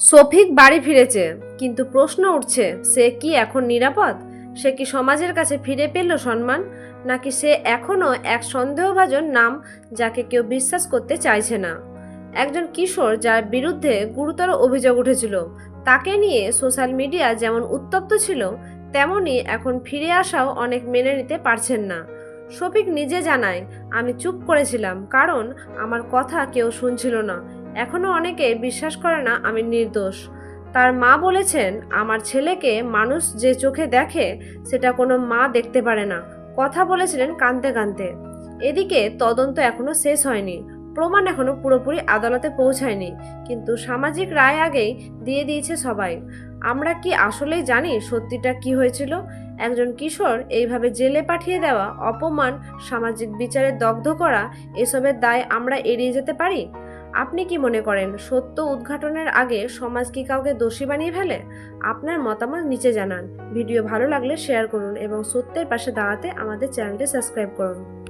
সফিক বাড়ি ফিরেছে, কিন্তু প্রশ্ন উঠছে, সে কি এখন নিরাপদ? সে কি সমাজের কাছে ফিরে পেল সম্মান? নাকি সে এখনও এক সন্দেহভাজন নাম যাকে কেউ বিশ্বাস করতে চাইছে না? একজন কিশোর যার বিরুদ্ধে গুরুতর অভিযোগ উঠেছিল, তাকে নিয়ে সোশ্যাল মিডিয়া যেমন উত্তপ্ত ছিল, তেমনি এখন ফিরে আসাও অনেক মেনে নিতে পারছেন না। শফিক নিজে জানায়, আমি চুপ করেছিলাম, কারণ আমার কথা কেউ শুনছিল না। এখনও অনেকে বিশ্বাস করে না আমি নির্দোষ। তার মা বলেছেন, আমার ছেলেকে মানুষ যে চোখে দেখে, সেটা কোনো মা দেখতে পারে না। কথা বলেছিলেন কানতে কানতে এদিকে তদন্ত এখনও শেষ হয়নি। প্রমাণ এখনও পুরোপুরি আদালতে পৌঁছায়নি। কিন্তু সামাজিক রায় আগেই দিয়ে দিয়েছে সবাই। আমরা কি আসলেই জানি সত্যিটা কি হয়েছিল? একজন কিশোর এইভাবে জেলে পাঠিয়ে দেওয়া, অপমান, সামাজিক বিচারে দগ্ধ করা, এসবের দায় আমরা এড়িয়ে যেতে পারি? আপনি কি মনে করেন সত্য উদ্ঘাটনের আগে সমাজ কি কাউকে দোষী বানিয়ে ফেলে? আপনার মতামত নিচে জানান। ভিডিও ভালো লাগলে শেয়ার করুন এবং সত্যের পাশে দাঁড়াতে আমাদের চ্যানেলটি সাবস্ক্রাইব করুন।